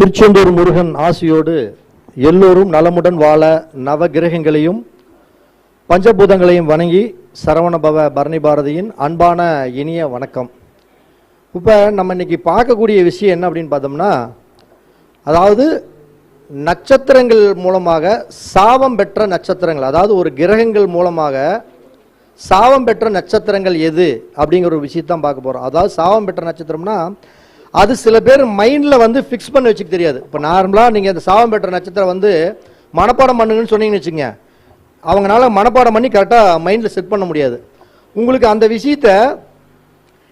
திருச்செந்தூர் முருகன் ஆசியோடு எல்லோரும் நலமுடன் வாழ நவ கிரகங்களையும் பஞ்சபூதங்களையும் வணங்கி சரவணபவ பரணி பாரதியின் அன்பான இனிய வணக்கம். இப்போ நம்ம இன்னைக்கு பார்க்கக்கூடிய விஷயம் என்ன அப்படின்னு பார்த்தோம்னா அதாவது நட்சத்திரங்கள் மூலமாக சாபம் பெற்ற நட்சத்திரங்கள் அதாவது ஒரு கிரகங்கள் மூலமாக சாபம் பெற்ற நட்சத்திரங்கள் எது அப்படிங்கிற ஒரு விஷயத்தான் பார்க்க போகிறோம் அதாவது சாபம் பெற்ற நட்சத்திரம்னா அது சில பேர் மைண்டில் வந்து ஃபிக்ஸ் பண்ணி வச்சுக்க தெரியாது. இப்போ நார்மலாக நீங்கள் அந்த சாவம் பெற்ற நட்சத்திரம் வந்து மனப்பாடம் பண்ணுங்கன்னு சொன்னீங்கன்னு வச்சுங்க அவங்களால மனப்பாடம் பண்ணி கரெக்டாக மைண்டில் செட் பண்ண முடியாது. உங்களுக்கு அந்த விஷயத்த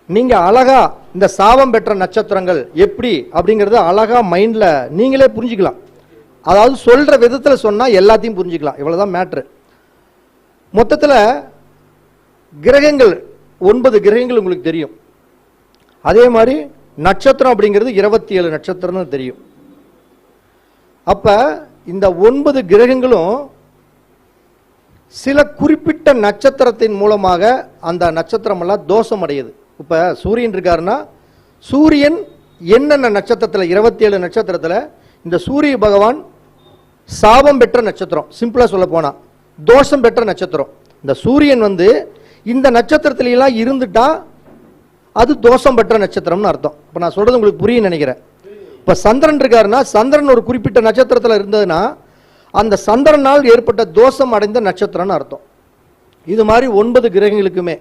நீங்கள் அழகாக இந்த சாபம் பெற்ற நட்சத்திரங்கள் எப்படி அப்படிங்கிறத அழகாக மைண்டில் நீங்களே புரிஞ்சுக்கலாம். அதாவது சொல்கிற விதத்தில் சொன்னால் எல்லாத்தையும் புரிஞ்சுக்கலாம். இவ்வளோதான் மேட்ரு மொத்தத்தில் கிரகங்கள் ஒன்பது கிரகங்கள் உங்களுக்கு தெரியும். அதே மாதிரி நட்சத்திரம் அப்படிங்கிறது இருபத்தி ஏழு நட்சத்திரம்னு தெரியும். அப்போ இந்த ஒன்பது கிரகங்களும் சில குறிப்பிட்ட நட்சத்திரத்தின் மூலமாக அந்த நட்சத்திரம் எல்லாம் தோஷம் அடையுது இப்போ சூரியன் இருக்காருன்னா சூரியன் என்னென்ன நட்சத்திரத்தில் இருபத்தி ஏழு நட்சத்திரத்தில் இந்த சூரிய பகவான் சாபம் பெற்ற நட்சத்திரம். சிம்பிளாக சொல்ல போனால் தோஷம் பெற்ற நட்சத்திரம். இந்த சூரியன் வந்து இந்த நட்சத்திரத்துல இருந்துட்டா அது தோஷம் பெற்ற நட்சத்திரம்னு அர்த்தம். இப்போ நான் சொல்கிறது உங்களுக்கு புரியும் நினைக்கிறேன். இப்போ சந்திரன் இருக்காருன்னா சந்திரன் ஒரு குறிப்பிட்ட நட்சத்திரத்தில் இருந்ததுன்னா அந்த சந்திரனால் ஏற்பட்ட தோஷம் அடைந்த நட்சத்திரம்னு அர்த்தம். இது மாதிரி ஒன்பது கிரகங்களுக்குமே.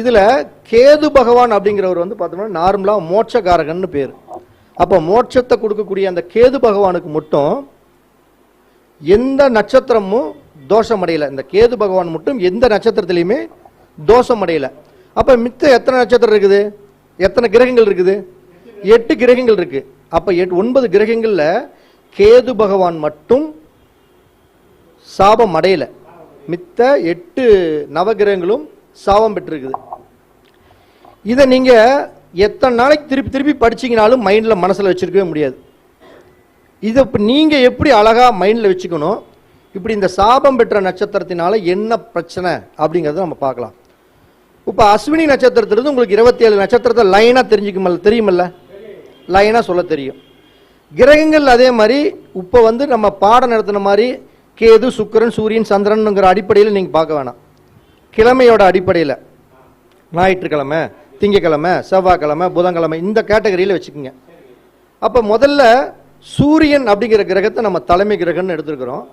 இதில் கேது பகவான் அப்படிங்கிறவர் வந்து பார்த்தோம்னா நார்மலாக மோட்சகாரகன்னு பேர். அப்போ மோட்சத்தை கொடுக்கக்கூடிய அந்த கேது பகவானுக்கு மட்டும் எந்த நட்சத்திரமும் தோஷம் அடையலை. இந்த கேது பகவான் மட்டும் எந்த நட்சத்திரத்துலேயுமே தோஷம் அடையலை. அப்போ மித்த எத்தனை நட்சத்திரம் இருக்குது? எத்தனை கிரகங்கள் இருக்குது? எட்டு கிரகங்கள் இருக்கு. அப்போ எட் ஒன்பது கிரகங்களில் கேது பகவான் மட்டும் சாபம் அடையலை. மித்த எட்டு நவகிரகங்களும் சாபம் பெற்றிருக்குது. இதை நீங்கள் எத்தனை நாளைக்கு திருப்பி திருப்பி படிச்சிங்கனாலும் மைண்டில் மனசில் வச்சுருக்கவே முடியாது. இதை இப்போ நீங்கள் எப்படி அழகாக மைண்டில் வச்சுக்கணும்? இப்படி இந்த சாபம் பெற்ற நட்சத்திரத்தினால என்ன பிரச்சனை அப்படிங்கிறத நம்ம பார்க்கலாம். இப்போ அஸ்வினி நட்சத்திரத்திலிருந்து உங்களுக்கு இருபத்தி ஏழு நட்சத்திரத்தை லைனாக தெரிஞ்சுக்குமல்ல தெரியுமல்ல? லைனாக சொல்ல தெரியும். கிரகங்கள் அதே மாதிரி இப்போ வந்து நம்ம பாடம் நடத்தின மாதிரி கேது சுக்கிரன் சூரியன் சந்திரனுங்கிற அடிப்படையில் நீங்கள் பார்க்க வேணாம். கிழமையோட அடிப்படையில். ஞாயிற்றுக்கிழமை திங்கக்கிழமை செவ்வாய்க்கிழமை புதன்கிழமை இந்த கேட்டகரியில் வச்சுக்கோங்க. அப்போ முதல்ல சூரியன் அப்படிங்கிற கிரகத்தை நம்ம தலைமை கிரகம்னு எடுத்துருக்கிறோம்.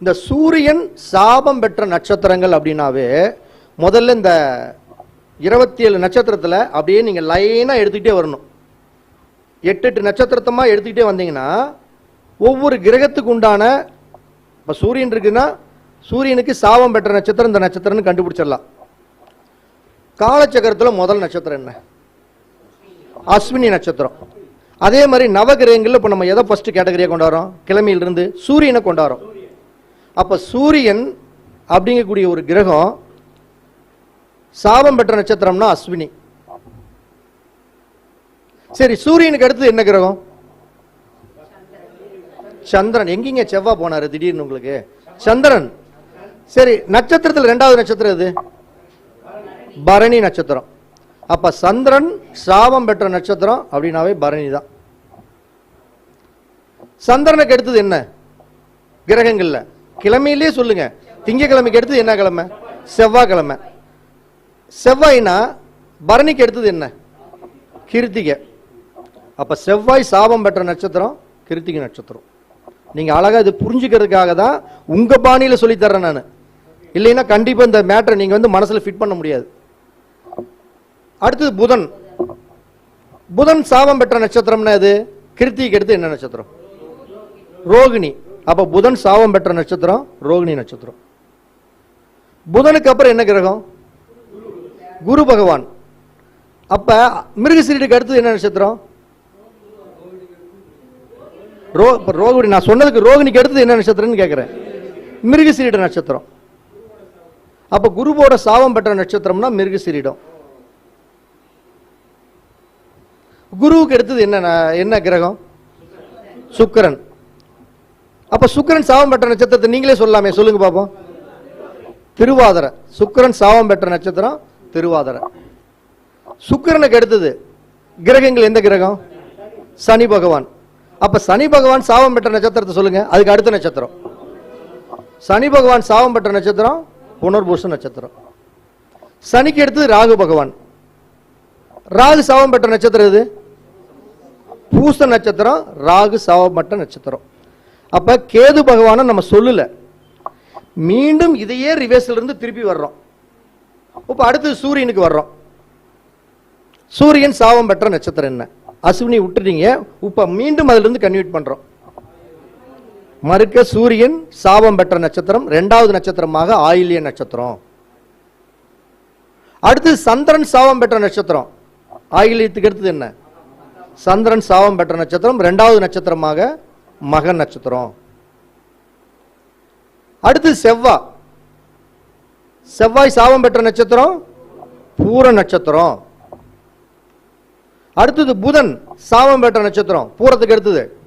இந்த சூரியன் சாபம் பெற்ற நட்சத்திரங்கள் அப்படின்னாவே முதல்ல இந்த இருபத்தி ஏழு நட்சத்திரத்தில் அப்படியே நீங்கள் லைனாக எடுத்துக்கிட்டே வரணும். எட்டு எட்டு நட்சத்திரத்தமாக எடுத்துக்கிட்டே வந்தீங்கன்னா ஒவ்வொரு கிரகத்துக்கு உண்டான இப்போ சூரியன் இருக்குன்னா சூரியனுக்கு சாபம் பெற்ற நட்சத்திரம் இந்த நட்சத்திரம்னு கண்டுபிடிச்சிடலாம். காலச்சக்கரத்தில் முதல் நட்சத்திரம் என்ன? அஸ்வினி நட்சத்திரம். அதே மாதிரி நவகிரகங்களில் இப்போ நம்ம எதை ஃபஸ்ட்டு கேட்டகரியாக கொண்டாடுறோம் கிழமையிலிருந்து சூரியனை கொண்டாடுறோம் அப்போ சூரியன் அப்படிங்கக்கூடிய ஒரு கிரகம் சாபம் பெற்ற நட்சத்திரம்னா அஸ்வினி. சரி சூரியனுக்கு அடுத்து என்ன கிரகம்? சந்திரன். எங்கீங்க? செவ்வாய் போனாரு திடீர்னு உங்களுக்கு. சந்திரன். சரி நட்சத்திரத்தில் ரெண்டாவது நட்சத்திரம் எது? பரணி நட்சத்திரம். அப்ப சந்திரன் சாபம் பெற்ற நட்சத்திரம் அப்படின்னாவே பரணி தான். சந்திரனுக்கு எடுத்தது என்ன? கிரகங்கள்ல. கிழமையிலே சொல்லுங்க. திங்கக்கிழமைக்கு எடுத்தது என்ன கிழமை? செவ்வாய்க்கிழமை. செவ்வாய்னா பரணிக்கு எடுத்தது என்ன? கிருத்திகை. அப்ப செவ்வாய் சாபம் பெற்ற நட்சத்திரம் கிருத்திகை நட்சத்திரம். நீங்க அழகா இது புரிஞ்சுக்கிறதுக்காக தான் உங்க பாணியில சொல்லி நான். இல்லைன்னா கண்டிப்பா இந்த மேட்டரை நீங்க வந்து மனசுல ஃபிட் பண்ண முடியாது. அடுத்தது புதன். புதன் சாபம் பெற்ற நட்சத்திரம்னா அது கிருத்திக்கு எடுத்து என்ன நட்சத்திரம்? ரோகிணி. அப்ப புதன் சாபம் பெற்ற நட்சத்திரம் ரோகிணி நட்சத்திரம். புதனுக்கு அப்புறம் என்ன கிரகம்? குரு பகவான். அப்ப மிருகசீரிக்கு அடுத்தது என்ன நட்சத்திரம்? ரோ ரோகிணி நான் சொன்னதுக்கு ரோகிணிக்கு அடுத்தது என்ன நட்சத்திரம்னு கேட்கிறேன் மிருகசீரிட நட்சத்திரம். அப்ப குருவோட சாபம் பெற்ற நட்சத்திரம்னா மிருகசீரிடம் குருவுக்கு அடுத்தது என்ன என்ன கிரகம்? சுக்கிரன். அப்ப சுக்கிரன் சாபம் பெற்ற நட்சத்திரத்தை நீங்களே சொல்லலாமே சொல்லுங்க பாப்போம். திருவாதிரை. சுக்கிரன் சாபம் பெற்ற நட்சத்திரம் திருவாதிரை. சுக்கிரனுக்கு அடுத்தது கிரகங்கள் எந்த கிரகம்? சனி பகவான். அப்ப சனி பகவான் சாபம் பெற்ற நட்சத்திரத்தை சொல்லுங்க அதுக்கு அடுத்த நட்சத்திரம். சனி பகவான் சாபம் பெற்ற நட்சத்திரம் புனர்பூஷன் நட்சத்திரம். சனிக்கு அடுத்தது ராகு பகவான். ராகு சாபம் பெற்ற நட்சத்திரம் எது? பூச நட்சத்திரம் ராகு சாபம் பெற்ற நட்சத்திரம். அப்ப கேது பகவானை நம்ம சொல்லல. மீண்டும் இதையே ரிவர்ஸ்ல இருந்து திருப்பி வர்றோம். இப்போ அடுத்து சூரியனுக்கு வர்றோம். சூரியன் சாபம் பெற்ற நட்சத்திரம் என்ன? அஸ்வினி விட்டுட்டீங்க. இப்ப மீண்டும் அதிலிருந்து கன்வியூட் பண்ணுறோம் பண்றோம். மறுக்க சூரியன் சாபம் பெற்ற நட்சத்திரம் ரெண்டாவது நட்சத்திரமாக ஆயிலிய நட்சத்திரம். அடுத்து சந்திரன் சாபம் பெற்ற நட்சத்திரம். ஆயிலியத்துக்கு அடுத்தது என்ன? சந்திரன் சாபம் பெற்ற நட்சத்திரம் ரெண்டாவது நட்சத்திரமாக மகன் நட்சத்திரம். அடுத்து செவ்வாய் செவ்வாய் சாபம் பெற்ற நட்சத்திரம் பூர நட்சத்திரம். அடுத்தது புதன் சாபம் பெற்ற நட்சத்திரம். பூரத்துக்கு அடுத்தது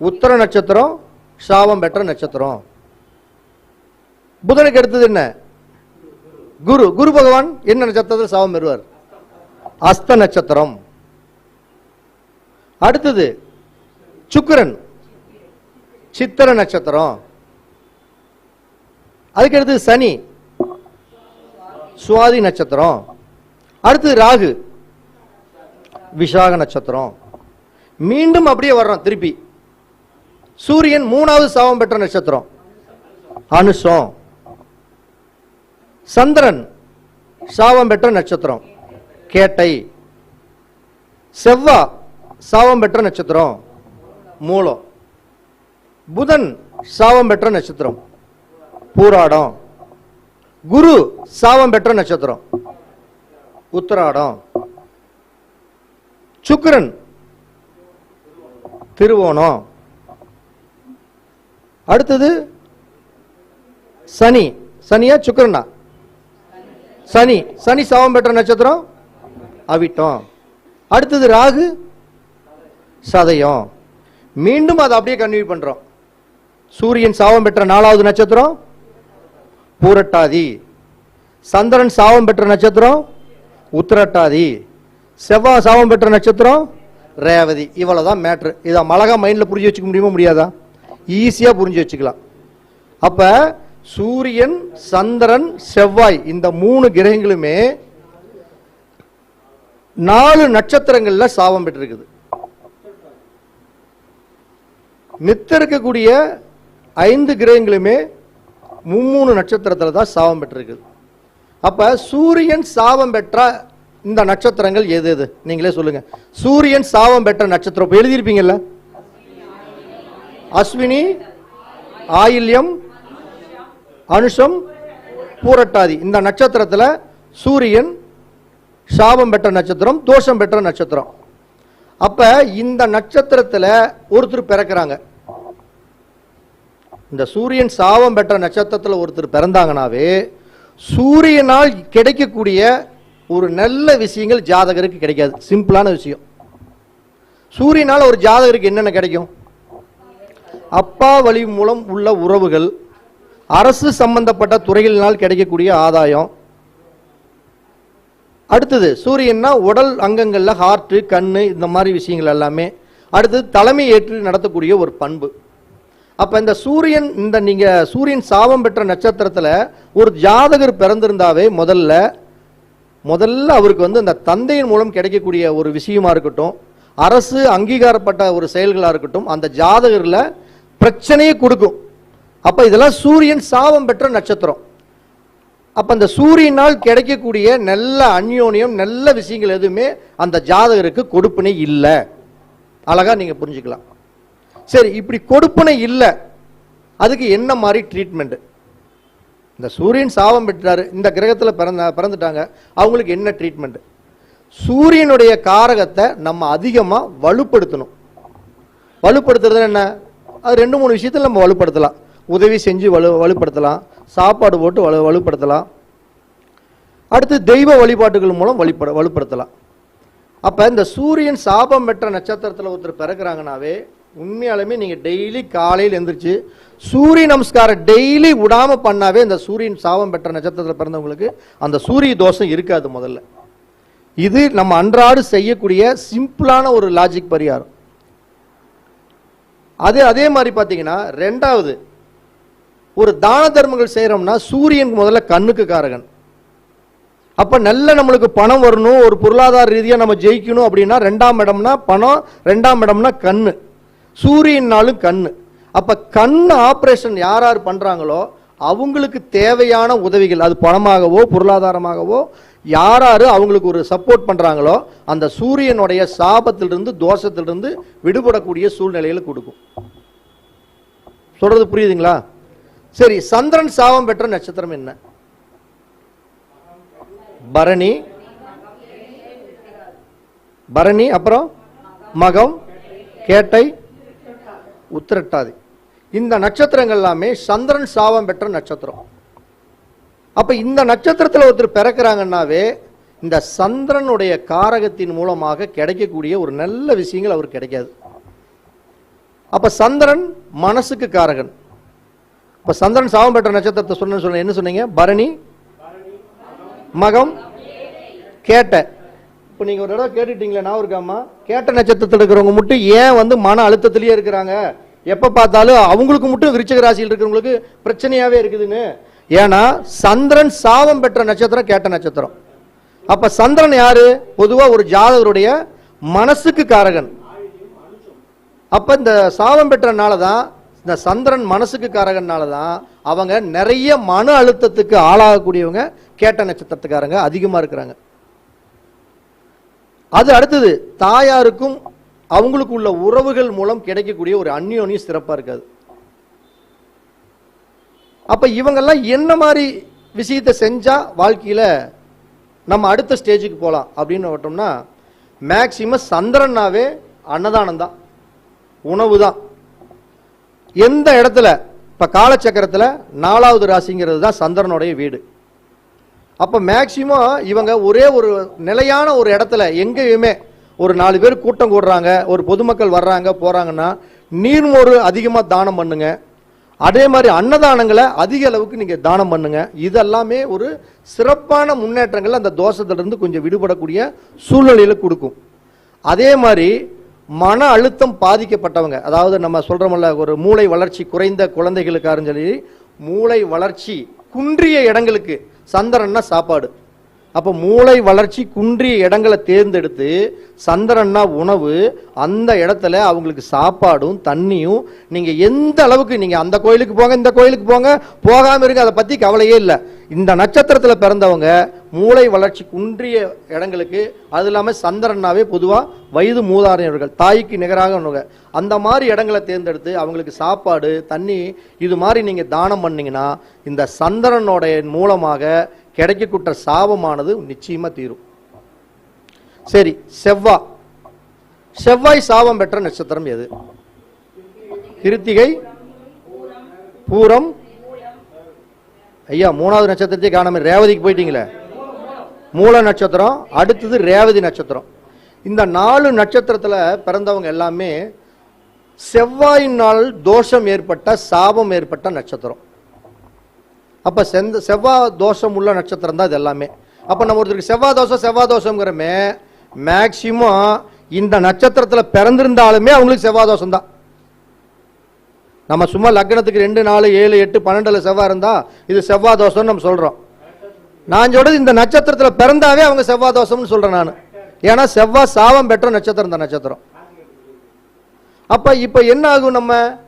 உத்தர நட்சத்திரம் சாபம் பெற்ற நட்சத்திரம். புதனுக்கு அடுத்தது என்ன? குரு. குரு பகவான் என்ன நட்சத்திரத்தில் சாபம் பெறுவார்? அஸ்த நட்சத்திரம். அடுத்தது சுக்கிரன். சித்திர நட்சத்திரம். அதுக்கு அடுத்தது சனி. சுவாதி நட்சத்திரம். அடுத்தது ராகு. விஷாக நட்சத்திரம். மீண்டும் அப்படியே வர்றோம் திருப்பி. சூரியன் மூணாவது சாபம் பெற்ற நட்சத்திரம். அனுஷம். சந்திரன் சாபம் பெற்ற நட்சத்திரம். கேட்டை. செவ்வா சாபம் பெற்ற நட்சத்திரம். மூலம். புதன் சாபம் பெற்ற நட்சத்திரம். பூராடம். குரு சாபம் பெற்ற நட்சத்திரம். உத்தராடம். சுக்கிரன் திருவோணம். அடுத்தது சனி. சனியா சுக்கரனா? சனி. சனி சாபம் பெற்ற நட்சத்திரம் அவிட்டம். அடுத்தது ராகு சதயம். மீண்டும் அதை அப்படியே கன்வியூ பண்றோம். சூரியன் சாபம் பெற்ற நாலாவது நட்சத்திரம் பூரட்டாதி. சந்திரன் சாபம் பெற்ற நட்சத்திரம் உத்திரட்டாதி. செவ்வாய் சாபம் பெற்ற நட்சத்திரம் ரேவதி. இவ்வளவுதான் மேட்ரு இதை அழகா மைண்டில் புரிஞ்சு வச்சுக்க முடியுமா முடியாதா? ஈஸியாக புரிஞ்சு வச்சுக்கலாம். அப்போ சூரியன் சந்திரன் செவ்வாய் இந்த மூணு கிரகங்களுமே நாலு நட்சத்திரங்களில் சாபம் பெற்றிருக்குது. மித்த இருக்கக்கூடிய ஐந்து கிரகங்களுமே மும்மூணு நட்சத்திரத்தில் தான் சாபம் பெற்றிருக்குது அப்போ சூரியன் சாபம் பெற்ற இந்த நட்சத்திரங்கள் எது எது? நீங்களே சொல்லுங்க. சூரியன் சாபம் பெற்ற நட்சத்திரம் இப்போ எழுதியிருப்பீங்கல்ல? அஸ்வினி ஆயில்யம் அனுஷம் பூரட்டாதி. இந்த நட்சத்திரத்தில் சூரியன் சாபம் பெற்ற நட்சத்திரம் தோஷம் பெற்ற நட்சத்திரம். அப்போ இந்த நட்சத்திரத்தில் ஒருத்தர் பிறக்கிறாங்க. இந்த சூரியன் சாபம் பெற்ற நட்சத்திரத்தில் ஒருத்தர் பிறந்தாங்கனாவே சூரியனால் கிடைக்கக்கூடிய ஒரு நல்ல விஷயங்கள் ஜாதகருக்கு கிடைக்காது. சிம்பிளான விஷயம். சூரியனால் ஒரு ஜாதகருக்கு என்னென்ன கிடைக்கும்? அப்பா வழி மூலம் உள்ள உறவுகள் அரசு சம்பந்தப்பட்ட துறைகளினால் கிடைக்கக்கூடிய ஆதாயம். அடுத்தது சூரியன்னா உடல் அங்கங்களில் ஹார்ட்டு கண்ணு இந்த மாதிரி விஷயங்கள் எல்லாமே. அடுத்தது தலைமை ஏற்று நடத்தக்கூடிய ஒரு பண்பு. அப்போ இந்த சூரியன் இந்த நீங்கள் சூரியன் சாபம் பெற்ற நட்சத்திரத்தில் ஒரு ஜாதகர் பிறந்திருந்தாவே முதல்ல முதல்ல அவருக்கு வந்து அந்த தந்தையின் மூலம் கிடைக்கக்கூடிய ஒரு விஷயமா இருக்கட்டும் அரசு அங்கீகாரப்பட்ட ஒரு செயல்களாக இருக்கட்டும் அந்த ஜாதகரில் பிரச்சனையை கொடுக்கும். அப்போ இதெல்லாம் சூரியன் சாபம் பெற்ற நட்சத்திரம். அப்போ அந்த சூரியனால் கிடைக்கக்கூடிய நல்ல அந்யோன்யம் நல்ல விஷயங்கள் எதுவுமே அந்த ஜாதகருக்கு கொடுப்பினை இல்லை. அழகாக நீங்கள் புரிஞ்சுக்கலாம். சரி இப்படி கொடுப்பினை இல்லை. அதுக்கு என்ன மாதிரி ட்ரீட்மெண்ட்டு இந்த சூரியன் சாபம் பெற்றாரு இந்த கிரகத்தில் பிறந்த பிறந்துட்டாங்க அவங்களுக்கு என்ன ட்ரீட்மெண்ட்டு சூரியனுடைய காரகத்தை நம்ம அதிகமாக வலுப்படுத்தணும். வலுப்படுத்துறது என்ன? அது ரெண்டு மூணு விஷயத்தில் நம்ம வலுப்படுத்தலாம். உதவி செஞ்சு வலு வலுப்படுத்தலாம். சாப்பாடு போட்டு வலு வலுப்படுத்தலாம். அடுத்து தெய்வ வழிபாட்டுகள் மூலம் வழிபட வலுப்படுத்தலாம். அப்போ இந்த சூரியன் சாபம் பெற்ற நட்சத்திரத்தில் ஒருத்தர் பிறக்கிறாங்கனாவே உண்மையாலுமே நீங்கள் டெய்லி காலையில் எந்திரிச்சு சூரிய நமஸ்காரம் டெய்லி விடாம பண்ணாவே இந்த சூரியன் சாபம் பெற்ற நட்சத்திரத்தில் பிறந்தவங்களுக்கு அந்த சூரிய தோஷம் இருக்காது முதல்ல. இது நம்ம அன்றாடு செய்யக்கூடிய சிம்பிளான ஒரு லாஜிக் பரிகாரம். அது அதே மாதிரி பார்த்தீங்கன்னா ரெண்டாவது ஒரு தான தர்மங்கள் செய்கிறோம்னா சூரியன் முதல்ல கண்ணுக்கு காரகன். அப்போ நல்ல நம்மளுக்கு பணம் வரணும் ஒரு பொருளாதார ரீதியாக நம்ம ஜெயிக்கணும் அப்படின்னா ரெண்டாம் இடம்னா பணம் ரெண்டாம் இடம்னா கண்ணு. சூரியனாலும் கண் அப்போ கண் ஆப்ரேஷன் யார் யார் பண்ணுறாங்களோ அவங்களுக்கு தேவையான உதவிகள் அது பணமாகவோ பொருளாதாரமாகவோ யார் யார் அவங்களுக்கு ஒரு சப்போர்ட் பண்ணுறாங்களோ அந்த சூரியனுடைய சாபத்திலிருந்து தோஷத்திலிருந்து விடுபடக்கூடிய சூழ்நிலையில் கொடுக்கும். சொல்கிறது புரியுதுங்களா? சரி சந்திரன் சாபம் பெற்ற நட்சத்திரம் என்ன? பரணி. பரணி அப்புறம் மகம் கேட்டை. உத்திரட்டாதி. இந்த நட்சத்திரங்கள் எல்லாமே சந்திரன் சாபம் பெற்ற நட்சத்திரம். அப்போ இந்த நட்சத்திரத்தில் ஒருத்தர் பிறக்கிறாங்கன்னாவே இந்த சந்திரனுடைய காரகத்தின் மூலமாக கிடைக்கக்கூடிய ஒரு நல்ல விஷயங்கள் அவருக்கு கிடைக்காது. அப்போ சந்திரன் மனசுக்கு காரகன். இப்போ சந்திரன் சாபம் பெற்ற நட்சத்திரத்தை சொன்ன சொன்ன என்ன சொன்னீங்க? பரணி மகம் கேட்ட. இப்போ நீங்கள் ஒரு தடவை கேட்டுட்டீங்களே நான் இருக்காமா கேட்ட நட்சத்திரத்தில் இருக்கிறவங்க மட்டும் ஏன் வந்து மன அழுத்தத்திலேயே இருக்கிறாங்க? எப்போ பார்த்தாலும் அவங்களுக்கு மட்டும் விருச்சக ராசியில் இருக்கிறவங்களுக்கு பிரச்சனையாவே இருக்குதுன்னு. ஏன்னா சந்திரன் சாபம் பெற்ற நட்சத்திரம் கேட்ட நட்சத்திரம். அப்ப சந்திரன் யாரு? பொதுவாக ஒரு ஜாதகருடைய மனசுக்கு காரகன். அப்போ இந்த சாபம் பெற்றனால தான் இந்த சந்திரன் மனசுக்கு காரகனால தான் அவங்க நிறைய மன அழுத்தத்துக்கு ஆளாகக்கூடியவங்க கேட்ட நட்சத்திரத்துக்காரங்க அதிகமாக இருக்கிறாங்க. அது அடுத்தது தாயாருக்கும் அவங்களுக்கு உள்ள உறவுகள் மூலம் கிடைக்கக்கூடிய ஒரு அந்யோனியும் சிறப்பாக இருக்காது. அப்ப இவங்கெல்லாம் என்ன மாதிரி விஷயத்தை செஞ்சா வாழ்க்கையில நம்ம அடுத்த ஸ்டேஜுக்கு போகலாம் அப்படின்னு விட்டோம்னா மேக்சிமம் சந்திரனாவே அன்னதானம் தான். உணவு தான். எந்த இடத்துல? இப்போ காலச்சக்கரத்தில் நாலாவது ராசிங்கிறது தான் சந்திரனுடைய வீடு. அப்போ மேக்சிமம் இவங்க ஒரே ஒரு நிலையான ஒரு இடத்துல எங்கேயுமே ஒரு நாலு பேர் கூட்டம் கூடுறாங்க ஒரு பொதுமக்கள் வர்றாங்க போகிறாங்கன்னா நீர்மோறு அதிகமாக தானம் பண்ணுங்க. அதே மாதிரி அன்னதானங்களை அதிக அளவுக்கு நீங்கள் தானம் பண்ணுங்க. இதெல்லாமே ஒரு சிறப்பான முன்னேற்றங்கள் அந்த தோஷத்திலிருந்து கொஞ்சம் விடுபடக்கூடிய சூழ்நிலையில் கொடுக்கும். அதே மாதிரி மன அழுத்தம் பாதிக்கப்பட்டவங்க அதாவது நம்ம சொல்றோம்ல ஒரு மூளை வளர்ச்சி குறைந்த குழந்தைகளுக்காருன்னு சொல்லி மூளை வளர்ச்சி குன்றிய இடங்களுக்கு சந்திரன்னா சாப்பாடு. அப்போ மூளை வளர்ச்சி குன்றிய இடங்களை தேர்ந்தெடுத்து சந்திரன்னா உணவு அந்த இடத்துல அவங்களுக்கு சாப்பாடும் தண்ணியும் நீங்கள் எந்த அளவுக்கு நீங்கள் அந்த கோயிலுக்கு போங்க இந்த கோயிலுக்கு போங்க போகாமல் இருங்க அதை பற்றி கவலையே இல்லை. இந்த நட்சத்திரத்தில் பிறந்தவங்க மூளை வளர்ச்சி குன்றிய இடங்களுக்கு அது இல்லாமல் சந்திரனாவே பொதுவாக வயது மூதாதையர்கள் தாய்க்கு நிகராக அந்த மாதிரி இடங்களை தேர்ந்தெடுத்து அவங்களுக்கு சாப்பாடு தண்ணி இது மாதிரி நீங்கள் தானம் பண்ணிங்கன்னா இந்த சந்திரனுடைய மூலமாக கிடைக்கக்கூட்ட சாபமானது நிச்சயமாக தீரும். சரி செவ்வாய் செவ்வாய் சாபம் பெற்ற நட்சத்திரம் எது? கிருத்திகை பூரம். ஐயா மூணாவது நட்சத்திரத்தை காணாமல் ரேவதிக்கு போயிட்டீங்களே? மூல நட்சத்திரம் அடுத்தது ரேவதி நட்சத்திரம். இந்த நாலு நட்சத்திரத்தில் பிறந்தவங்க எல்லாமே செவ்வாயினால் தோஷம் ஏற்பட்ட சாபம் ஏற்பட்ட நட்சத்திரம். அப்போ செந்த செவ்வாய் தோஷம் உள்ள நட்சத்திரம் தான் இது எல்லாமே. அப்போ நம்ம ஒருத்தருக்கு செவ்வாய் தோஷம் செவ்வாய் தோஷங்கிறமே மேக்சிமம் இந்த நட்சத்திரத்தில் பிறந்திருந்தாலுமே அவங்களுக்கு செவ்வாய் தோஷம் தான். நம்ம சும்மா லக்னத்துக்கு ரெண்டு நாலு ஏழு எட்டு பன்னெண்டில் செவ்வாய் இருந்தால் இது செவ்வாய் தோஷம்னு நம்ம சொல்கிறோம் நான் சொல்றது இந்த நட்சத்திரத்தில் பிறந்தாவே அவங்க செவ்வாய் தோஷம்னு சொல்றேன் நான். ஏன்னா செவ்வாய் சாவம் பெற்ற நட்சத்திரம் இந்த நட்சத்திரம். அப்போ இப்போ என்ன ஆகும் நம்ம?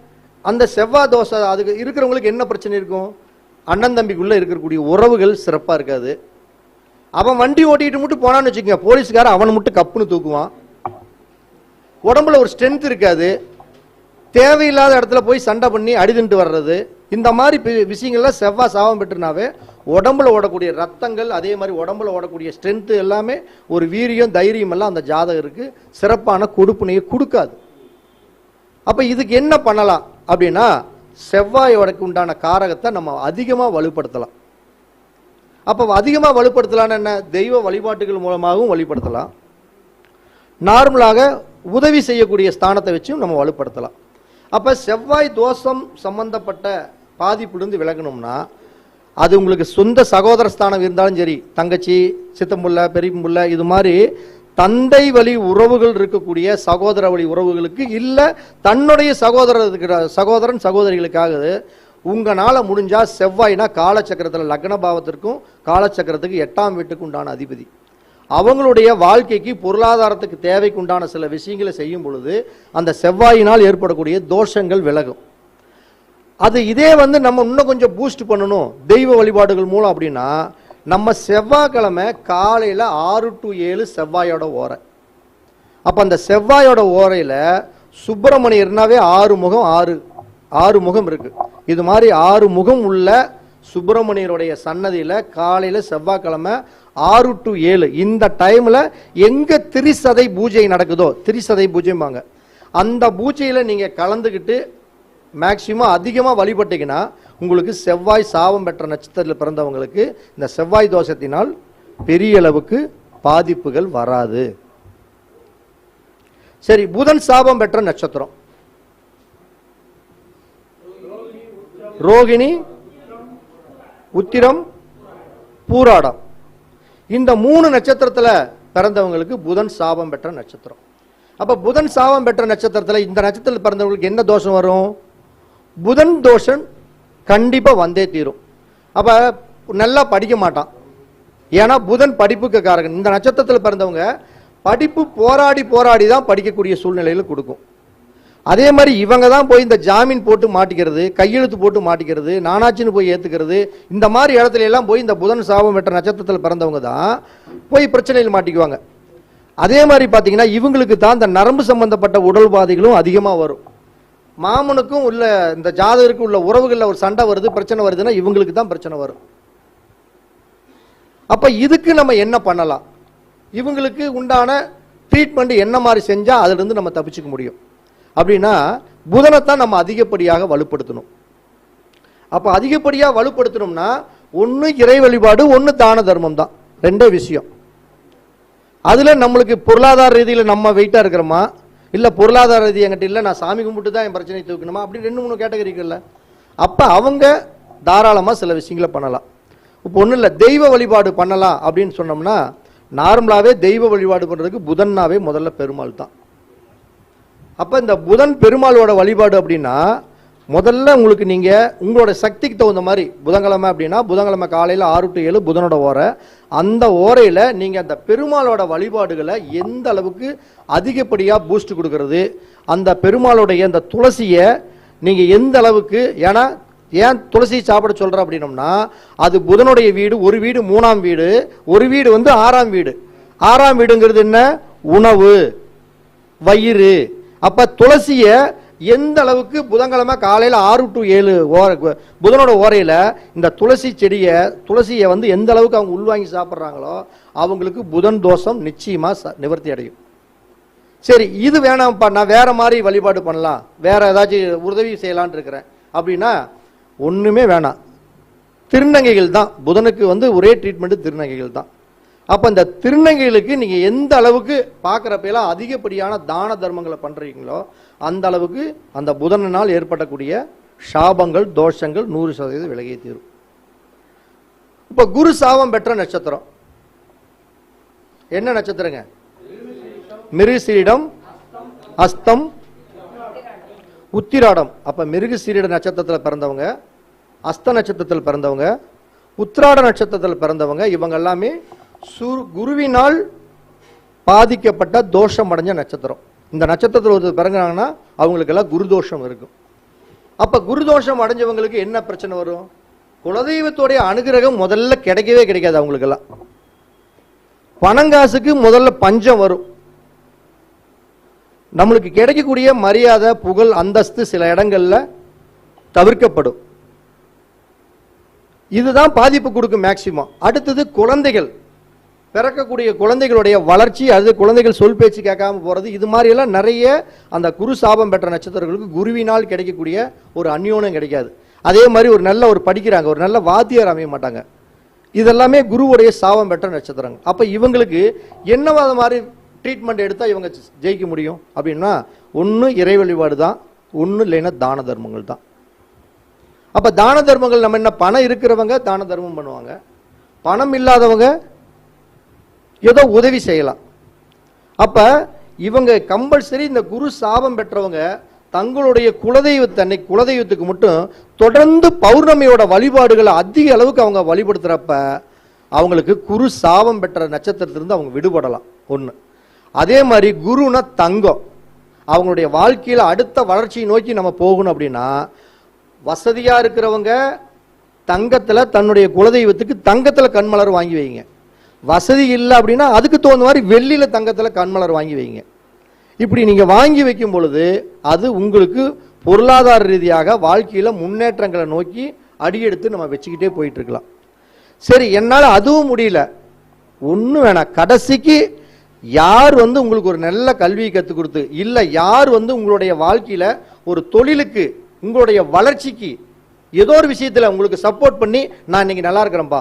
அந்த செவ்வாய் தோசை அதுக்கு இருக்கிறவங்களுக்கு என்ன பிரச்சனை இருக்கும்? அண்ணன் தம்பிக்குள்ளே இருக்கக்கூடிய உறவுகள் சிறப்பாக இருக்காது. அவன் வண்டி ஓட்டிட்டு மட்டும் போனான்னு வச்சுக்கோங்க போலீஸ்காரன் அவனை மட்டும் கப்புன்னு தூக்குவான். உடம்புல ஒரு ஸ்ட்ரென்த் இருக்காது. தேவையில்லாத இடத்துல போய் சண்டை பண்ணி அடிதுன்ட்டு வர்றது. இந்த மாதிரி விஷயங்கள்லாம் செவ்வாய் சாபம் பெற்றுனாவே உடம்புல ஓடக்கூடிய ரத்தங்கள் அதே மாதிரி உடம்புல ஓடக்கூடிய ஸ்ட்ரென்த்து எல்லாமே ஒரு வீரியம் தைரியம் எல்லாம் அந்த ஜாதகருக்கு சிறப்பான கொடுப்பினையை கொடுக்காது. அப்போ இதுக்கு என்ன பண்ணலாம் அப்படின்னா செவ்வாயோடக்கு உண்டான காரகத்தை நம்ம அதிகமாக வலுப்படுத்தலாம். அப்போ அதிகமாக வலுப்படுத்தலாம்னு என்ன? தெய்வ வழிபாட்டுகள் மூலமாகவும் வழிபடுத்தலாம். நார்மலாக உதவி செய்யக்கூடிய ஸ்தானத்தை வச்சும் நம்ம வலுப்படுத்தலாம். அப்போ செவ்வாய் தோஷம் சம்பந்தப்பட்ட பாதிப்புலேருந்து விலகணும்னா அது உங்களுக்கு சொந்த சகோதர ஸ்தானம் இருந்தாலும் சரி தங்கச்சி சித்தம்புள்ள பெரியம்புள்ள இது மாதிரி தந்தை வழி உறவுகள் இருக்கக்கூடிய சகோதர வழி உறவுகளுக்கு இல்லை தன்னுடைய சகோதரருக்கு சகோதரன் சகோதரிகளுக்காக உங்களால் முடிஞ்சால் செவ்வாய்னா காலச்சக்கரத்தில் லக்ன பாவத்திற்கும் காலச்சக்கரத்துக்கு எட்டாம் வீட்டுக்கு உண்டான அதிபதி. அவங்களுடைய வாழ்க்கைக்கு பொருளாதாரத்துக்கு தேவைக்குண்டான சில விஷயங்களை செய்யும் பொழுது அந்த செவ்வாயினால் ஏற்படக்கூடிய தோஷங்கள் விலகும். அது இதே வந்து நம்ம இன்னும் கொஞ்சம் பூஸ்ட் பண்ணணும். தெய்வ வழிபாடுகள் மூலம் அப்படின்னா நம்ம செவ்வாய்க்கிழமை காலையில் ஆறு டு ஏழு செவ்வாயோட ஓரை. அப்போ அந்த செவ்வாயோட ஓரையில் சுப்பிரமணியர்னாவே ஆறு முகம் ஆறு ஆறு முகம் இருக்குது இது மாதிரி ஆறு முகம் உள்ள சுப்பிரமணியருடைய சன்னதியில் காலையில் செவ்வாய்க்கிழமை ஆறு டு ஏழு. இந்த டைமில் எங்கே திரிசதை பூஜை நடக்குதோ திரிசதை பூஜைம்பாங்க. அந்த பூஜையில் நீங்கள் கலந்துக்கிட்டு மேக்சிமம் அதிகமாக வழிபட்டீங்கன்னா உங்களுக்கு செவ்வாய் சாபம் பெற்ற நட்சத்திரத்தில் பிறந்தவங்களுக்கு இந்த செவ்வாய் தோஷத்தினால் பெரிய அளவுக்கு பாதிப்புகள் வராது. சரி புதன் சாபம் பெற்ற நட்சத்திரம். ரோகிணி உத்திரம் பூராடம். இந்த மூணு நட்சத்திரத்தில் பிறந்தவங்களுக்கு புதன் சாபம் பெற்ற நட்சத்திரம். அப்போ புதன் சாபம் பெற்ற நட்சத்திரத்தில் இந்த நட்சத்திரத்தில் பிறந்தவங்களுக்கு என்ன தோஷம் வரும்? புதன் தோஷம் கண்டிப்பாக வந்தே தீரும். அப்போ நல்லா படிக்க மாட்டான். ஏன்னா புதன் படிப்புக்கு காரகன் இந்த நட்சத்திரத்தில் பிறந்தவங்க படிப்பு போராடி போராடி தான் படிக்கக்கூடிய சூழ்நிலையில் கொடுக்கும். அதே மாதிரி இவங்க தான் போய் இந்த ஜாமீன் போட்டு மாட்டிக்கிறது கையெழுத்து போட்டு மாட்டிக்கிறது நானாச்சின்னு போய் ஏற்றுக்கிறது இந்த மாதிரி இடத்துல எல்லாம் போய் இந்த புதன் சாபம் பெற்ற நட்சத்திரத்தில் பிறந்தவங்க தான் போய் பிரச்சனையில் மாட்டிக்குவாங்க. அதே மாதிரி பார்த்தீங்கன்னா இவங்களுக்கு தான் இந்த நரம்பு சம்பந்தப்பட்ட உடல் பாதைகளும் அதிகமாக வரும். மாமனுக்கும் உள்ள இந்த ஜாதகருக்கு உள்ள உறவுகளில் ஒரு சண்டை வருது பிரச்சனை வருதுன்னா இவங்களுக்கு தான் பிரச்சனை வரும். அப்போ இதுக்கு நம்ம என்ன பண்ணலாம்? இவங்களுக்கு உண்டான ட்ரீட்மெண்ட் என்ன மாதிரி செஞ்சால் அதிலிருந்து நம்ம தப்பிச்சுக்க முடியும். அப்படின்னா புதனைத்தான் நம்ம அதிகப்படியாக வலுப்படுத்தணும். அப்போ அதிகப்படியாக வலுப்படுத்தணும்னா ஒன்று இறை வழிபாடு ஒன்று தான தர்மம் தான். ரெண்டே விஷயம். அதில் நம்மளுக்கு பொருளாதார ரீதியில் நம்ம வெயிட்டாக இருக்கிறோமா? இல்லை பொருளாதார ரீதி என்கிட்ட இல்லை நான் சாமி கும்பிட்டு தான் என் பிரச்சனையை தூக்கணுமா அப்படி ரெண்டு மூணு கேட்டகரிக்கல்ல அப்போ அவங்க தாராளமாக சில விஷயங்களை பண்ணலாம். இப்போ ஒன்றும் இல்லை தெய்வ வழிபாடு பண்ணலாம் அப்படின்னு சொன்னோம்னா நார்மலாகவே தெய்வ வழிபாடு பண்ணுறதுக்கு புதன்னாவே முதல்ல பெருமாள் தான். அப்போ இந்த புதன் பெருமாளோட வழிபாடு அப்படின்னா முதல்ல உங்களுக்கு நீங்கள் உங்களோட சக்திக்கு தகுந்த மாதிரி புதன்கிழமை அப்படின்னா புதன்கிழமை காலையில் ஆறு டு ஏழு புதனோட ஓரை அந்த ஓரையில் நீங்கள் அந்த பெருமாளோட வழிபாடுகளை எந்த அளவுக்கு அதிகப்படியாக பூஸ்ட் கொடுக்கறது அந்த பெருமாளுடைய அந்த துளசியை நீங்கள் எந்த அளவுக்கு ஏன்னா ஏன் துளசி சாப்பிட சொல்கிற அப்படின்னம்னா அது புதனுடைய வீடு ஒரு வீடு மூணாம் வீடு ஒரு வீடு வந்து ஆறாம் வீடு. ஆறாம் வீடுங்கிறது என்ன? உணவு வயிறு. அப்ப துளசிய எந்த அளவுக்கு புதன்கிழமை காலையில் ஆறு டு ஏழு ஓர புதனோட ஓரையில் இந்த துளசி செடியை துளசியை வந்து எந்த அளவுக்கு அவங்க உள்வாங்கி சாப்பிட்றாங்களோ அவங்களுக்கு புதன் தோஷம் நிச்சயமாக ச- நிவர்த்தி அடையும். சரி இது வேணாம்ப்பா நான் வேற மாதிரி வழிபாடு பண்ணலாம். வேற ஏதாச்சும் உதவி செய்யலான் இருக்கிறேன். அப்படின்னா ஒன்றுமே வேணாம். திருநங்கைகள் தான். புதனுக்கு வந்து ஒரே ட்ரீட்மெண்ட் திருநங்கைகள் தான். அப்போ இந்த திருநங்கைகளுக்கு நீங்கள் எந்த அளவுக்கு பார்க்குறப்பெல்லாம் அதிகப்படியான தான தர்மங்களை பண்ணுறீங்களோ அந்த அளவுக்கு அந்த புதனால் ஏற்படக்கூடிய சாபங்கள் தோஷங்கள் நூறு சதவீதம் விலகியே தீரும். இப்போ குரு சாபம் பெற்ற நட்சத்திரம். என்ன நட்சத்திரங்க? மிருகசீரிடம் அஸ்தம் உத்திராடம். அப்ப மிருகசீரிட நட்சத்திரத்தில் பிறந்தவங்க அஸ்த நட்சத்திரத்தில் பிறந்தவங்க உத்திராட நட்சத்திரத்தில் பிறந்தவங்க இவங்க எல்லாமே குருவினால் பாதிக்கப்பட்ட தோஷம் அடைஞ்ச நட்சத்திரம். இந்த நட்சத்திரத்தில் ஒருத்தர் பிறகுறாங்கன்னா அவங்களுக்கெல்லாம் குருதோஷம் இருக்கும். அப்போ குருதோஷம் அடைஞ்சவங்களுக்கு என்ன பிரச்சனை வரும்? குலதெய்வத்துடைய அனுகிரகம் முதல்ல கிடைக்கவே கிடைக்காது அவங்களுக்கெல்லாம். பணங்காசுக்கு முதல்ல பஞ்சம் வரும். நம்மளுக்கு கிடைக்கக்கூடிய மரியாதை புகழ் அந்தஸ்து சில இடங்கள்ல தவிர்க்கப்படும். இதுதான் பாதிப்பு கொடுக்கும் மேக்சிமம் அடுத்தது குழந்தைகள். பிறக்கக்கூடிய குழந்தைகளுடைய வளர்ச்சி அது குழந்தைகள் சொல் பேச்சு கேட்காம போகிறது இது மாதிரியெல்லாம் நிறைய அந்த குரு சாபம் பெற்ற நட்சத்திரங்களுக்கு குருவினால் கிடைக்கக்கூடிய ஒரு அந்யோனம் கிடைக்காது. அதே மாதிரி ஒரு நல்ல ஒரு படிக்கிறாங்க ஒரு நல்ல வாத்தியார் அமைய மாட்டாங்க. இதெல்லாமே குருவுடைய சாபம் பெற்ற நட்சத்திரங்கள். அப்போ இவங்களுக்கு என்னவா அது மாதிரி ட்ரீட்மெண்ட் எடுத்தால் இவங்க ஜெயிக்க முடியும்? அப்படின்னா ஒன்று இறை வழிபாடு தான் ஒன்று இல்லைன்னா தான தர்மங்கள் தான். அப்போ தான தர்மங்கள் நம்ம என்ன பணம் இருக்கிறவங்க தான தர்மம் பண்ணுவாங்க. பணம் இல்லாதவங்க ஏதோ உதவி செய்யலாம். அப்போ இவங்க கம்பல்சரி இந்த குரு சாபம் பெற்றவங்க தங்களுடைய குலதெய்வத்தை அன்னைக்கு குலதெய்வத்துக்கு மட்டும் தொடர்ந்து பௌர்ணமியோட வழிபாடுகளை அதிக அளவுக்கு அவங்க வழிபடுத்துகிறப்ப அவங்களுக்கு குரு சாபம் பெற்ற நட்சத்திரத்திலிருந்து அவங்க விடுபடலாம். ஒன்று அதே மாதிரி குருனா தங்கம். அவங்களுடைய வாழ்க்கையில் அடுத்த வளர்ச்சியை நோக்கி நம்ம போகணும் அப்படின்னா வசதியாக இருக்கிறவங்க தங்கத்தில் தன்னுடைய குலதெய்வத்துக்கு தங்கத்தில் கண்மலர் வாங்கி வைங்க. வசதி இல்லை அப்படின்னா அதுக்கு தகுந்த மாதிரி வெள்ளியில் தங்கத்தில் கண்மலர் வாங்கி வைங்க. இப்படி நீங்கள் வாங்கி வைக்கும் பொழுது அது உங்களுக்கு பொருளாதார ரீதியாக வாழ்க்கையில் முன்னேற்றங்களை நோக்கி அடியெடுத்து நம்ம வச்சுக்கிட்டே போயிட்டுருக்கலாம். சரி என்னால் அதுவும் முடியல. ஒன்றும் வேணாம். கடைசிக்கு யார் வந்து உங்களுக்கு ஒரு நல்ல கல்வியை கற்றுக் கொடுத்து இல்லை யார் வந்து உங்களுடைய வாழ்க்கையில் ஒரு தொழிலுக்கு உங்களுடைய வளர்ச்சிக்கு ஏதோ ஒரு விஷயத்தில் உங்களுக்கு சப்போர்ட் பண்ணி நான் இன்னைக்கு நல்லா இருக்கிறேன்ப்பா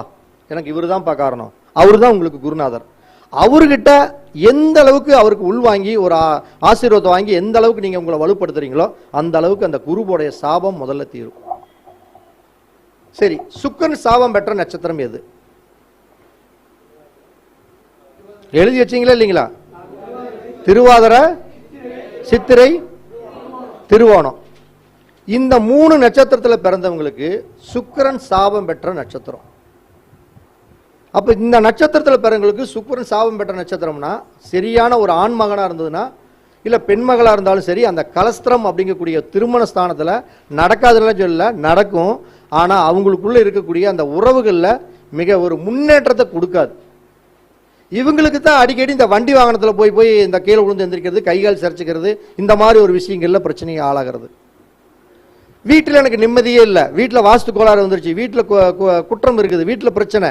எனக்கு இவர் தான்ப்பா காரணம். அவர் தான் உங்களுக்கு குருநாதர். அவர்கிட்ட எந்த அளவுக்கு அவருக்கு உள்வாங்கி ஒரு ஆ- ஆசீர்வாதம் வாங்கி எந்த அளவுக்கு நீங்கள் உங்களை வலுப்படுத்துறீங்களோ அந்த அளவுக்கு அந்த குருவோடைய சாபம் முதல்ல தீரும். சரி சுக்கன் சாபம் பெற்ற நட்சத்திரம் எது? எழுதி வச்சீங்களா இல்லைங்களா? திருவாதிர சித்திரை திருவோணம். இந்த மூணு நட்சத்திரத்தில் பிறந்தவங்களுக்கு சுக்கிரன் சாபம் பெற்ற நட்சத்திரம். அப்போ இந்த நட்சத்திரத்தில் பிறங்களுக்கு சுக்கரன் சாபம் பெற்ற நட்சத்திரம்னா சரியான ஒரு ஆண்மகனாக இருந்ததுன்னா இல்லை பெண்மகளாக இருந்தாலும் சரி அந்த கலஸ்திரம் அப்படிங்கக்கூடிய திருமண ஸ்தானத்தில் நடக்காதுன்னு சொல்லல நடக்கும். ஆனால் அவங்களுக்குள்ளே இருக்கக்கூடிய அந்த உறவுகளில் மிக ஒரு முன்னேற்றத்தை கொடுக்காது. இவங்களுக்கு தான் அடிக்கடி இந்த வண்டி வாகனத்தில் போய் போய் இந்த கீழே விழுந்து எந்திரிக்கிறது கைகால் சரிச்சுக்கிறது இந்த மாதிரி ஒரு விஷயங்களில் பிரச்சனையை ஆளாகிறது. வீட்டில் எனக்கு நிம்மதியே இல்லை. வீட்டில் வாஸ்து கோளாறு வந்துருச்சு. வீட்டில் குற்றம் இருக்குது. வீட்டில் பிரச்சனை.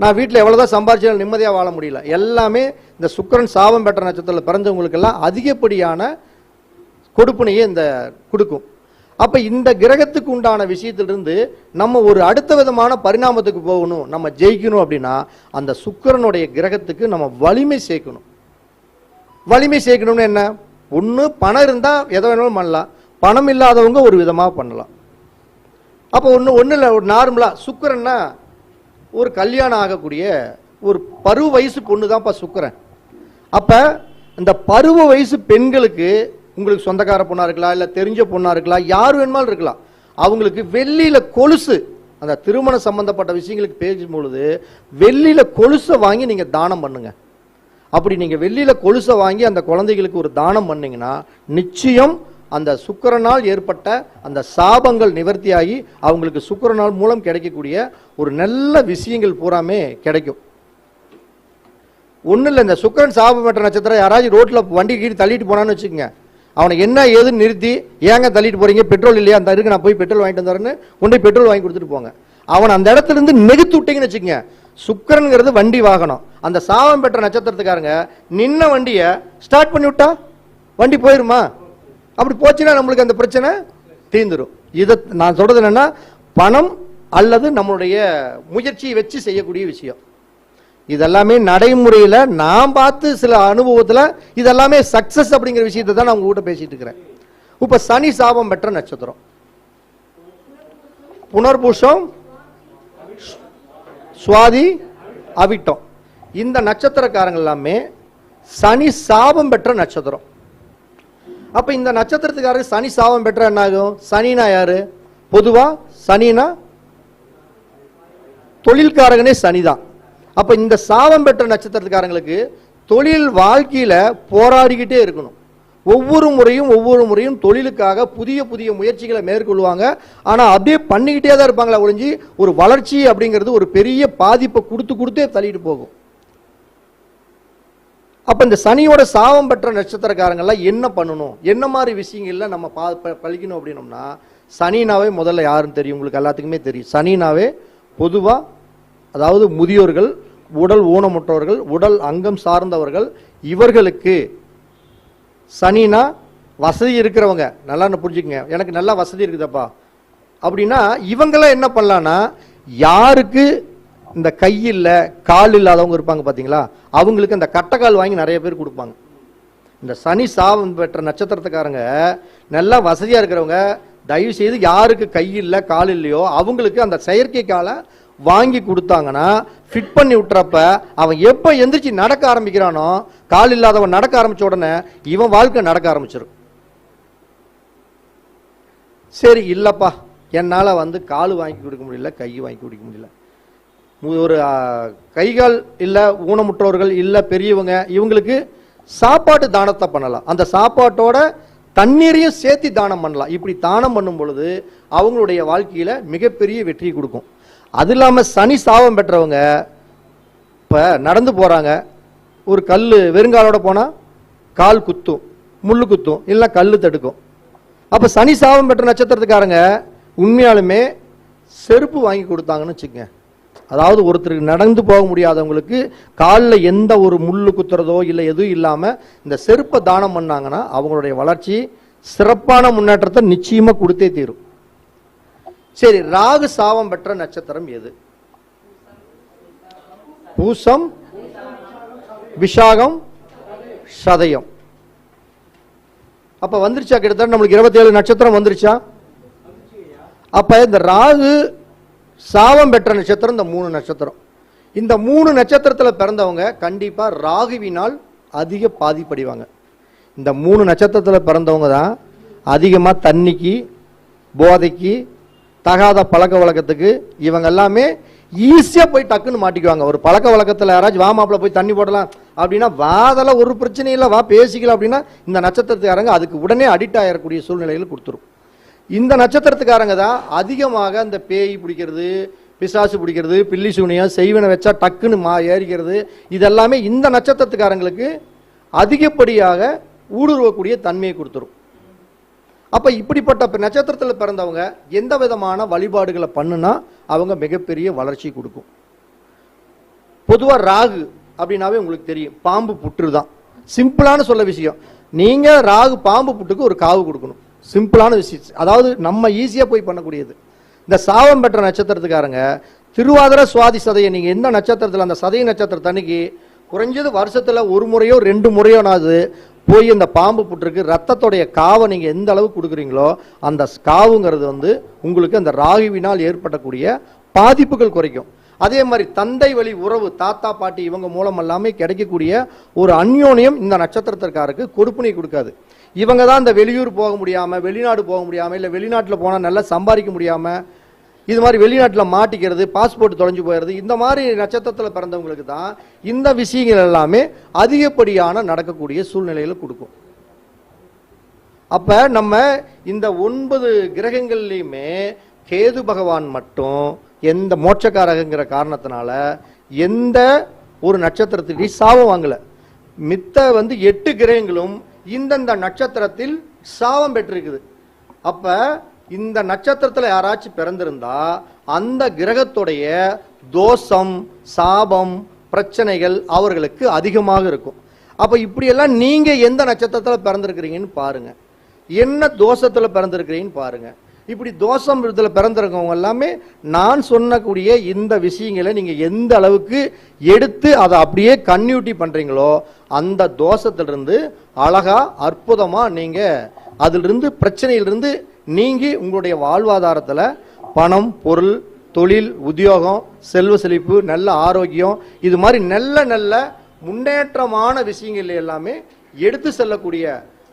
நான் வீட்டில் எவ்வளோதான் சம்பாரிச்சாலும் நிம்மதியாக வாழ முடியல. எல்லாமே இந்த சுக்கிரன் சாபம் பெற்ற நட்சத்திரத்தில் பிறந்தவங்களுக்கெல்லாம் அதிகப்படியான கொடுப்பினையே இந்த கொடுக்கும். அப்போ இந்த கிரகத்துக்கு உண்டான விஷயத்திலிருந்து நம்ம ஒரு அடுத்த விதமான பரிணாமத்துக்கு போகணும் நம்ம ஜெயிக்கணும் அப்படின்னா அந்த சுக்கிரனுடைய கிரகத்துக்கு நம்ம வலிமை சேர்க்கணும். வலிமை சேர்க்கணும்னு என்ன? ஒன்று பணம் இருந்தால் எதை வேணாலும் பண்ணலாம். பணம் இல்லாதவங்க ஒரு விதமாக பண்ணலாம். அப்போ ஒன்று ஒன்றும் இல்லை ஒரு நார்மலாக சுக்கிரன்னா ஒரு கல்யாணம் ஆகக்கூடிய ஒரு பருவ வயசு பொண்ணு தான்ப்பா சுக்கரன். அப்போ இந்த பருவ வயசு பெண்களுக்கு உங்களுக்கு சொந்தக்கார பொண்ணாக இருக்கலாம் இல்லை தெரிஞ்ச பொண்ணாக இருக்கலாம் யார் வேணுமாலும் இருக்கலாம். அவங்களுக்கு வெள்ளியில் கொலுசு அந்த திருமணம் சம்பந்தப்பட்ட விஷயங்களுக்கு பேசும் பொழுது வெள்ளியில் கொலுசை வாங்கி நீங்கள் தானம் பண்ணுங்க. அப்படி நீங்கள் வெள்ளியில் கொலுசை வாங்கி அந்த குழந்தைகளுக்கு ஒரு தானம் பண்ணிங்கன்னா நிச்சயம் அந்த சுக்கரனால் ஏற்பட்ட அந்த சாபங்கள் நிவர்த்தியாகி அவங்களுக்கு சுக்கிரனால் மூலம் கிடைக்கக்கூடிய ஒரு நல்ல விஷயங்கள் பூராமே கிடைக்கும். ஒன்றும் இல்லை இந்த சுக்கிரன் சாபம் பெற்ற நட்சத்திரம் யாராச்சும் ரோட்டில் வண்டி கீழே தள்ளிட்டு போனான்னு வச்சுக்கோங்க. அவனை என்ன ஏதுன்னு நிறுத்தி ஏங்க தள்ளிட்டு போகிறீங்க பெட்ரோல் இல்லையா? அந்த இருக்கு நான் போய் பெட்ரோல் வாங்கிட்டு வந்துறேன்னு கொண்டு போய் பெட்ரோல் வாங்கி கொடுத்துட்டு போங்க. அவன் அந்த இடத்துல இருந்து நெகுத்து விட்டீங்கன்னு வச்சுக்கோங்க. சுக்கரனுங்கிறது வண்டி வாகனம். அந்த சாபம் பெற்ற நட்சத்திரத்துக்காரங்க நின்ன வண்டியை ஸ்டார்ட் பண்ணி விட்டா? வண்டி போயிருமா? அப்படி போச்சுன்னா நம்மளுக்கு அந்த பிரச்சனை தீர்ந்துடும் இதை நான் சொல்றது என்னன்னா பணம் அல்லது நம்மளுடைய முயற்சியை வச்சு செய்யக்கூடிய விஷயம். இதெல்லாமே நடைமுறையில் நான் பார்த்து சில அனுபவத்தில் இதெல்லாமே சக்சஸ் அப்படிங்கிற விஷயத்தை தான் நான் உங்ககிட்ட பேசிட்டு இருக்கிறேன். இப்போ சனி சாபம் பெற்ற நட்சத்திரம். புனர்பூஷம் சுவாதி அவிட்டம். இந்த நட்சத்திரக்காரங்க எல்லாமே சனி சாபம் பெற்ற நட்சத்திரம். அப்போ இந்த நட்சத்திரத்துக்காரர் சனி சாபம் பெற்ற என்ன ஆகும் சனினா யாரு? பொதுவாக சனினா தொழில்காரகனே சனிதான். அப்போ இந்த சாபம் பெற்ற நட்சத்திரத்துக்காரங்களுக்கு தொழில் வாழ்க்கையில் போராடிக்கிட்டே இருக்கணும். ஒவ்வொரு முறையும் ஒவ்வொரு முறையும் தொழிலுக்காக புதிய புதிய முயற்சிகளை மேற்கொள்வாங்க. ஆனால் அப்படியே பண்ணிக்கிட்டே தான் இருப்பாங்களா ஒழிஞ்சு ஒரு வளர்ச்சி அப்படிங்கிறது ஒரு பெரிய பாதிப்பை கொடுத்து கொடுத்தே தள்ளிட்டு போகும். அப்போ இந்த சனியோட சாபம் பெற்ற நட்சத்திரக்காரங்கள்லாம் என்ன பண்ணணும்? என்ன மாதிரி விஷயங்கள்ல நம்ம பா ப- பழிக்கணும் அப்படின்னோம்னா சனினாவே முதல்ல யாருன்னு தெரியும்? உங்களுக்கு எல்லாத்துக்குமே தெரியும். சனினாவே பொதுவாக அதாவது முதியோர்கள் உடல் ஊனமுற்றவர்கள் உடல் அங்கம் சார்ந்தவர்கள் இவர்களுக்கு சனினா வசதி இருக்கிறவங்க. நல்லா புரிஞ்சுக்கங்க? எனக்கு நல்லா வசதி இருக்குதப்பா. அப்படின்னா இவங்கெல்லாம் என்ன பண்ணலான்னா யாருக்கு இந்த கை இல்லை கால் இல்லாதவங்க இருப்பாங்க பார்த்தீங்களா அவங்களுக்கு அந்த கட்டைக்கால் வாங்கி நிறைய பேர் கொடுப்பாங்க. இந்த சனி சாபம் பெற்ற நட்சத்திரத்துக்காரங்க நல்லா வசதியாக இருக்கிறவங்க தயவு செய்து யாருக்கு கை இல்லை கால் இல்லையோ அவங்களுக்கு அந்த செயற்கை காலை வாங்கி கொடுத்தாங்கன்னா ஃபிட் பண்ணி விட்டுறப்ப அவன் எப்போ எந்திரிச்சு நடக்க ஆரம்பிக்கிறானோ கால் இல்லாதவன் நடக்க ஆரம்பித்த உடனே இவன் வாழ்க்கை நடக்க ஆரம்பிச்சிடும் சரி இல்லைப்பா. என்னால் வந்து கால் வாங்கி கொடுக்க முடியல கை வாங்கி கொடுக்க முடியல. ஒரு ஆ, கைகால் இல்லை ஊனமுற்றோர்கள் இல்லை பெரியவங்க இவங்களுக்கு சாப்பாட்டு தானத்தை பண்ணலாம். அந்த சாப்பாட்டோட தண்ணீரையும் சேர்த்து தானம் பண்ணலாம். இப்படி தானம் பண்ணும் பொழுது அவங்களுடைய வாழ்க்கையில் மிகப்பெரிய வெற்றி கொடுக்கும். அது இல்லாமல் சனி சாபம் பெற்றவங்க இப்போ நடந்து போகிறாங்க ஒரு கல் வெறுங்காலோட போனால் கால் குத்தும் முள் குத்தும் இல்லை கல் தடுக்கும். அப்போ சனி சாபம் பெற்ற நட்சத்திரத்துக்காரங்க உண்மையாலுமே செருப்பு வாங்கி கொடுத்தாங்கன்னு வச்சுக்கங்க. அதாவது ஒருத்தருக்கு நடந்து போக முடியாதவங்களுக்கு காலில் எந்த ஒரு முள்ளு குத்துறதோ இல்லை எதுவும் இல்லாமல் இந்த செருப்பை தானம் பண்ணாங்கன்னா அவங்களுடைய வளர்ச்சி சிறப்பான முன்னேற்றத்தை நிச்சயமாக கொடுத்தே தீரும். சரி ராகு சாபம் பெற்ற நட்சத்திரம் எது? பூசம் விஷாகம் சதயம். அப்போ வந்துருச்சா? கிட்டத்தட்ட நம்மளுக்கு இருபத்தி ஏழு நட்சத்திரம் வந்துருச்சா? அப்போ இந்த ராகு சாபம் பெற்ற நட்சத்திரம் இந்த மூணு நட்சத்திரம். இந்த மூணு நட்சத்திரத்தில் பிறந்தவங்க கண்டிப்பாக ராகுவினால் அதிக பாதிப்படைவாங்க. இந்த மூணு நட்சத்திரத்தில் பிறந்தவங்க தான் அதிகமாக தண்ணிக்கு போதைக்கு தகாத பழக்க வழக்கத்துக்கு இவங்க எல்லாமே ஈஸியாக போய் டக்குன்னு மாட்டிக்குவாங்க. ஒரு பழக்க வழக்கத்தில் யாராச்சும் வா மாப்பிள்ள போய் தண்ணி போடலாம் அப்படின்னா வாதெல்லாம் ஒரு பிரச்சனையும் இல்லை வா பேசிக்கலாம் அப்படின்னா இந்த நட்சத்திரத்துக்காரங்க அதுக்கு உடனே அடிக்ட் ஆகிடக்கூடிய சூழ்நிலையில் கொடுத்துரும். இந்த நட்சத்திரத்துக்காரங்க தான் அதிகமாக இந்த பேய் பிடிக்கிறது பிசாசு பிடிக்கிறது பில்லி சூனியம் செய்வனை வச்சா டக்குன்னு மா ஏறிக்கிறது. இதெல்லாமே இந்த நட்சத்திரத்துக்காரங்களுக்கு அதிகப்படியாக ஊடுருவக்கூடிய தன்மையை கொடுத்துரும். அப்போ இப்படிப்பட்ட நட்சத்திரத்தில் பிறந்தவங்க எந்த விதமான வழிபாடுகளை பண்ணுனா அவங்க மிகப்பெரிய வளர்ச்சி கொடுக்கும். பொதுவாக ராகு அப்படின்னாவே உங்களுக்கு தெரியும். பாம்பு புற்று தான் சிம்பிளான சொல்ல விஷயம். நீங்கள் ராகு பாம்பு புட்டுக்கு ஒரு காவு கொடுக்கணும். சிம்பிளான விஷயம். அதாவது நம்ம ஈஸியாக போய் பண்ணக்கூடியது. இந்த சாவம் பெற்ற நட்சத்திரத்துக்காரங்க திருவாதிர சுவாதி சதையை நீங்கள் எந்த நட்சத்திரத்தில் அந்த சதய நட்சத்திரத்தன்னைக்கு குறைஞ்சது வருஷத்தில் ஒரு முறையோ ரெண்டு முறையோனாவது போய் இந்த பாம்பு புற்றுக்கு ரத்தத்துடைய காவை நீங்கள் எந்த அளவுக்கு கொடுக்குறீங்களோ அந்த காவுங்கிறது வந்து உங்களுக்கு அந்த ராகுவினால் ஏற்படக்கூடிய பாதிப்புகள் குறைக்கும். அதே மாதிரி தந்தை வழி உறவு தாத்தா பாட்டி இவங்க மூலம் எல்லாமே கிடைக்கக்கூடிய ஒரு அந்யோன்யம் இந்த நட்சத்திரத்திற்காருக்கு கொடுப்பினை கொடுக்காது. இவங்க தான் இந்த வெளியூர் போக முடியாமல் வெளிநாடு போக முடியாமல் இல்லை வெளிநாட்டில் போனால் நல்லா சம்பாதிக்க முடியாமல் இது மாதிரி வெளிநாட்டில் மாட்டிக்கிறது பாஸ்போர்ட் தொலைஞ்சு போயிடுறது இந்த மாதிரி நட்சத்திரத்தில் பிறந்தவங்களுக்கு தான் இந்த விஷயங்கள் எல்லாமே அதிகப்படியான நடக்கக்கூடிய சூழ்நிலையில் கொடுக்கும். அப்போ நம்ம இந்த ஒன்பது கிரகங்கள்லையுமே கேது பகவான் மட்டும் எந்த மோட்சக்காரகங்கிற காரணத்தினால எந்த ஒரு நட்சத்திரத்துக்கு சாபம் வாங்கலை. மித்த வந்து எட்டு கிரகங்களும் இந்தந்த நட்சத்திரத்தில் சாபம் பெற்றிருக்குது. அப்ப இந்த நட்சத்திரத்தில் யாராச்சும் பிறந்திருந்தா அந்த கிரகத்துடைய தோஷம் சாபம் பிரச்சனைகள் அவர்களுக்கு அதிகமாக இருக்கும். அப்போ இப்படியெல்லாம் நீங்கள் எந்த நட்சத்திரத்தில் பிறந்திருக்கிறீங்கன்னு பாருங்கள் என்ன தோஷத்தில் பிறந்திருக்கிறீங்கன்னு பாருங்கள் இப்படி தோஷம் இதில் பிறந்திருக்கவங்க எல்லாமே நான் சொன்னக்கூடிய இந்த விஷயங்களை நீங்கள் எந்த அளவுக்கு எடுத்து அதை அப்படியே கன்யூட்டி பண்ணுறீங்களோ அந்த தோஷத்திலிருந்து அழகாக அற்புதமாக நீங்கள் அதிலிருந்து பிரச்சனையிலிருந்து நீங்கி உங்களுடைய வாழ்வாதாரத்தில் பணம் பொருள் தொழில் உத்தியோகம் செல்வ செழிப்பு நல்ல ஆரோக்கியம் இது மாதிரி நல்ல நல்ல முன்னேற்றமான விஷயங்கள் எல்லாமே எடுத்து செல்லக்கூடிய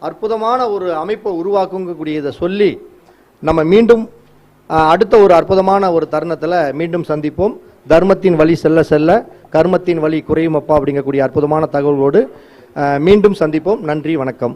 அற்புதமான ஒரு அமைப்பை உருவாக்குங்கக்கூடியதை சொல்லி நம்ம மீண்டும் அடுத்த ஒரு அற்புதமான ஒரு தருணத்தில் மீண்டும் சந்திப்போம். தர்மத்தின் வழி செல்ல செல்ல கர்மத்தின் வழி குறையும் அப்பா அப்படிங்கக்கூடிய அற்புதமான தகவலோடு மீண்டும் சந்திப்போம். நன்றி வணக்கம்.